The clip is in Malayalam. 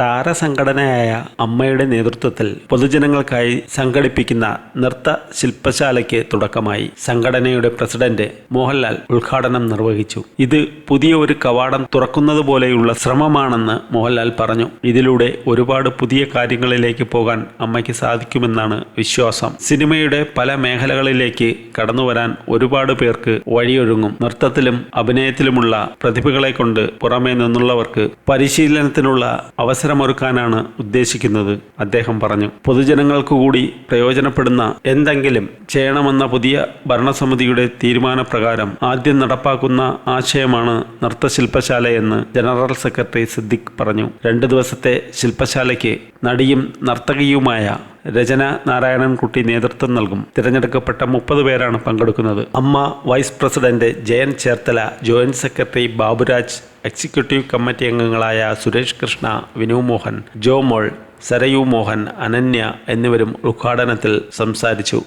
താരസംഘടനയായ അമ്മയുടെ നേതൃത്വത്തിൽ പൊതുജനങ്ങൾക്കായി സംഘടിപ്പിക്കുന്ന നൃത്ത ശില്പശാലയ്ക്ക് തുടക്കമായി സംഘടനയുടെ പ്രസിഡന്റ് മോഹൻലാൽ ഉദ്ഘാടനം നിർവഹിച്ചു. ഇത് പുതിയ ഒരു കവാടം തുറക്കുന്നത് പോലെയുള്ള ശ്രമമാണെന്ന് മോഹൻലാൽ പറഞ്ഞു. ഇതിലൂടെ ഒരുപാട് പുതിയ കാര്യങ്ങളിലേക്ക് പോകാൻ അമ്മയ്ക്ക് സാധിക്കുമെന്നാണ് വിശ്വാസം. സിനിമയുടെ പല മേഖലകളിലേക്ക് കടന്നുവരാൻ ഒരുപാട് പേർക്ക് വഴിയൊരുങ്ങും. നൃത്തത്തിലും അഭിനയത്തിലുമുള്ള പ്രതിഭകളെ കൊണ്ട് പുറമേ നിന്നുള്ളവർക്ക് പരിശീലനത്തിനുള്ള അവസരമൊരുക്കാനാണ് ഉദ്ദേശിക്കുന്നത്. അദ്ദേഹം പറഞ്ഞു പൊതുജനങ്ങൾക്കു കൂടി പ്രയോജനപ്പെടുന്ന എന്തെങ്കിലും ചെയ്യണമെന്ന പുതിയ ഭരണസമിതിയുടെ തീരുമാനപ്രകാരം ആദ്യം നടപ്പാക്കുന്ന ആശയമാണ് നൃത്തശില്പശാലയെന്ന് ജനറൽ സെക്രട്ടറി സിദ്ദിഖ് പറഞ്ഞു. രണ്ട് ദിവസത്തെ ശില്പശാലയ്ക്ക് നടിയും നർത്തകിയുമായ രചന നാരായണൻകുട്ടി നേതൃത്വം നൽകും. തിരഞ്ഞെടുക്കപ്പെട്ട മുപ്പത് പേരാണ് പങ്കെടുക്കുന്നത്. Amma vice president Jayan Cherthala joint secretary Baburaj executive committee അംഗങ്ങളായ സുരേഷ് കൃഷ്ണ വിനു മോഹൻ ജോ മോൾ സരയു മോഹൻ അനന്യ എന്നിവരും ഉദ്ഘാടനത്തിൽ സംസാരിച്ചു.